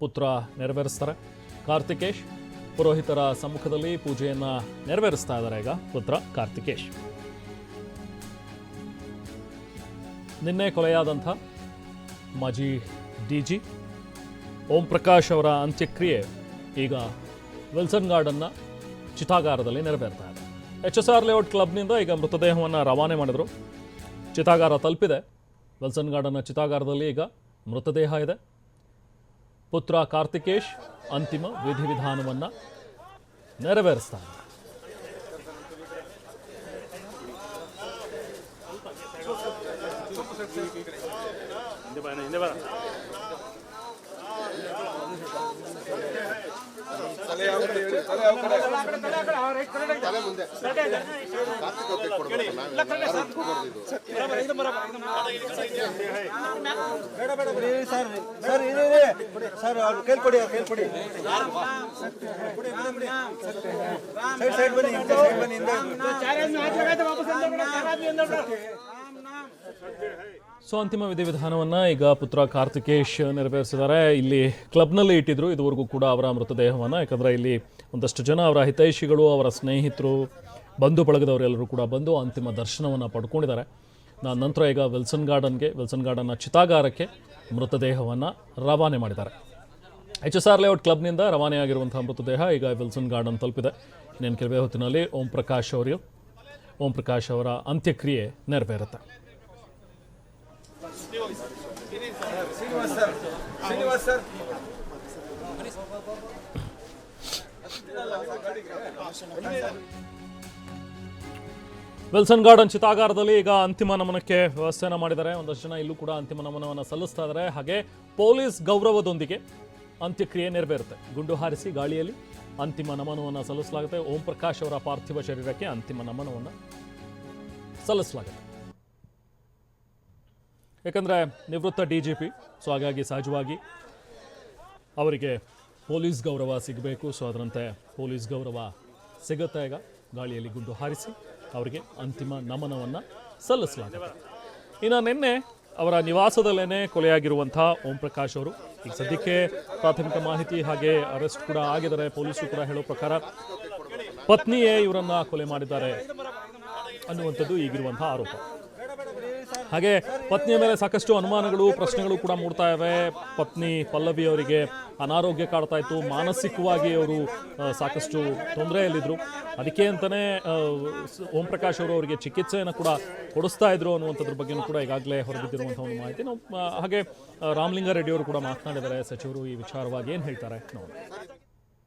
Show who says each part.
Speaker 1: ಪುತ್ರ ನೆರವೇರಿಸ್ತಾರೆ. ಕಾರ್ತಿಕೇಶ್ ಪುರೋಹಿತರ ಸಮ್ಮುಖದಲ್ಲಿ ಪೂಜೆಯನ್ನ ನೆರವೇರಿಸ್ತಾ ಇದ್ದಾರೆ ಈಗ ಪುತ್ರ ಕಾರ್ತಿಕೇಶ್. ನಿನ್ನೆ ಕೊಲೆಯಾದಂಥ ಮಾಜಿ ಡಿ ಜಿ ಓಂ ಪ್ರಕಾಶ್ ಅವರ ಅಂತ್ಯಕ್ರಿಯೆ ಈಗ ವಿಲ್ಸನ್ ಗಾರ್ಡನ್ನ ಚಿತಾಗಾರದಲ್ಲಿ ನೆರವೇರ್ತಾ ಇದೆ. ಎಚ್ ಎಸ್ ಆರ್ ಲೇಔಟ್ ಕ್ಲಬ್ನಿಂದ ಈಗ ಮೃತದೇಹವನ್ನು ರವಾನೆ ಮಾಡಿದರು. ಚಿತಾಗಾರ ತಲುಪಿದೆ. ವಿಲ್ಸನ್ ಗಾರ್ಡನ್ನ ಚಿತಾಗಾರದಲ್ಲಿ ಈಗ ಮೃತದೇಹ ಇದೆ. ಪುತ್ರ ಕಾರ್ತಿಕೇಶ್ ಅಂತಿಮ ವಿಧಿವಿಧಾನವನ್ನು ನೆರವೇರಿಸ್ತಾ ಇದ್ದಾರೆ
Speaker 2: ಸರ್ ಅವ್ರು ಕೇಳ್ಕೊಡಿ ಅವ್ರು ಕೇಳಿ ಕೊಡಿ ಸೈಡ್ ಸೈಡ್ ಬನ್ನಿ ಸೈಡ್ ಬನ್ನಿ ಹಿಂದೆ
Speaker 1: ಸೊ ಅಂತಿಮ ವಿಧಿವಿಧಾನವನ್ನು ಈಗ ಪುತ್ರ ಕಾರ್ತಿಕೇಶ್ ನೆರವೇರಿಸಿದ್ದಾರೆ. ಇಲ್ಲಿ ಕ್ಲಬ್ನಲ್ಲಿ ಇಟ್ಟಿದ್ರು, ಇದುವರೆಗೂ ಕೂಡ ಅವರ ಮೃತದೇಹವನ್ನು. ಯಾಕಂದರೆ ಇಲ್ಲಿ ಒಂದಷ್ಟು ಜನ ಅವರ ಹಿತೈಷಿಗಳು, ಅವರ ಸ್ನೇಹಿತರು, ಬಂಧು ಬಳಗದವರೆಲ್ಲರೂ ಕೂಡ ಬಂದು ಅಂತಿಮ ದರ್ಶನವನ್ನು ಪಡ್ಕೊಂಡಿದ್ದಾರೆ. ನಾನು ನಂತರ ಈಗ ವಿಲ್ಸನ್ ಗಾರ್ಡನ್ಗೆ, ವಿಲ್ಸನ್ ಗಾರ್ಡನ್ನ ಚಿತಾಗಾರಕ್ಕೆ ಮೃತದೇಹವನ್ನು ರವಾನೆ ಮಾಡಿದ್ದಾರೆ. ಎಚ್ ಎಸ್ ಆರ್ ಲೇಔಟ್ ಕ್ಲಬ್ನಿಂದ ರವಾನೆಯಾಗಿರುವಂಥ ಮೃತದೇಹ ಈಗ ವಿಲ್ಸನ್ ಗಾರ್ಡನ್ ತಲುಪಿದೆ. ಇನ್ನೇನು ಕೆಲವೇ ಹೊತ್ತಿನಲ್ಲಿ ಓಂ ಪ್ರಕಾಶ್ ಅವರು ಓಂ ಪ್ರಕಾಶ್ ಅವರ ಅಂತ್ಯಕ್ರಿಯೆ ನೆರವೇರುತ್ತೆ. ವಿಲ್ಸನ್ ಗಾರ್ಡನ್ ಚಿತಾಗಾರದಲ್ಲಿ ಈಗ ಅಂತಿಮ ನಮನಕ್ಕೆ ವ್ಯವಸ್ಥೆಯನ್ನು ಮಾಡಿದ್ದಾರೆ. ಒಂದಷ್ಟು ಜನ ಇಲ್ಲೂ ಕೂಡ ಅಂತಿಮ ನಮನವನ್ನು ಸಲ್ಲಿಸ್ತಾ ಇದ್ದಾರೆ ಹಾಗೆ ಪೊಲೀಸ್ ಗೌರವದೊಂದಿಗೆ ಅಂತ್ಯಕ್ರಿಯೆ ನೆರವೇರುತ್ತೆ. ಗುಂಡು ಹಾರಿಸಿ ಗಾಳಿಯಲ್ಲಿ ಅಂತಿಮ ನಮನವನ್ನು ಸಲ್ಲಿಸಲಾಗುತ್ತೆ. ಓಂ ಪ್ರಕಾಶ್ ಅವರ ಪಾರ್ಥಿವ ಶರೀರಕ್ಕೆ ಅಂತಿಮ ನಮನವನ್ನು ಸಲ್ಲಿಸಲಾಗುತ್ತೆ. ಯಾಕಂದರೆ ನಿವೃತ್ತ ಡಿ ಜಿ ಪಿ, ಸೊ ಹಾಗಾಗಿ ಸಹಜವಾಗಿ ಅವರಿಗೆ ಪೊಲೀಸ್ ಗೌರವ ಸಿಗಬೇಕು. ಸೊ ಅದರಂತೆ ಪೊಲೀಸ್ ಗೌರವ ಸಿಗುತ್ತೆ ಈಗ. ಗಾಳಿಯಲ್ಲಿ ಗುಂಡು ಹಾರಿಸಿ ಅವರಿಗೆ ಅಂತಿಮ ನಮನವನ್ನು ಸಲ್ಲಿಸಲಾಗಿದೆ ಇನ್ನು ನಿನ್ನೆ ಅವರ ನಿವಾಸದಲ್ಲೇ ಕೊಲೆಯಾಗಿರುವಂಥ ಓಂ ಪ್ರಕಾಶ್ ಅವರು. ಈಗ ಸದ್ಯಕ್ಕೆ ಪ್ರಾಥಮಿಕ ಮಾಹಿತಿ ಹಾಗೆ ಅರೆಸ್ಟ್ ಕೂಡ ಆಗಿದ್ದಾರೆ. ಪೊಲೀಸರು ಕೂಡ ಹೇಳೋ ಪ್ರಕಾರ ಪತ್ನಿಯೇ ಇವರನ್ನು ಕೊಲೆ ಮಾಡಿದ್ದಾರೆ ಅನ್ನುವಂಥದ್ದು ಈಗಿರುವಂಥ ಆರೋಪ. ಹಾಗೆ ಪತ್ನಿಯ ಮೇಲೆ ಸಾಕಷ್ಟು ಅನುಮಾನಗಳು, ಪ್ರಶ್ನೆಗಳು ಕೂಡ ಮೂಡ್ತಾ ಇವೆ. ಪತ್ನಿ ಪಲ್ಲವಿ ಅವರಿಗೆ ಅನಾರೋಗ್ಯ ಕಾಡ್ತಾ ಇತ್ತು. ಮಾನಸಿಕವಾಗಿ ಅವರು ಸಾಕಷ್ಟು ತೊಂದರೆಯಲ್ಲಿದ್ದರು ಅದಕ್ಕೆ ಅಂತಲೇ ಓಂ ಪ್ರಕಾಶ್ ಅವರು ಅವರಿಗೆ ಚಿಕಿತ್ಸೆಯನ್ನು ಕೂಡ ಕೊಡಿಸ್ತಾ ಇದ್ರು ಅನ್ನುವಂಥದ್ರ ಬಗ್ಗೆನೂ ಕೂಡ ಈಗಾಗಲೇ ಹೊರಬಿದ್ದಿರುವಂಥ ಒಂದು ಮಾಹಿತಿ. ನಾವು ಹಾಗೆ ರಾಮಲಿಂಗಾರೆಡ್ಡಿ ಅವರು ಕೂಡ ಮಾತನಾಡಿದ್ದಾರೆ. ಸಚಿವರು ಈ ವಿಚಾರವಾಗಿ ಏನು ಹೇಳ್ತಾರೆ? ನೋಡೋಣ.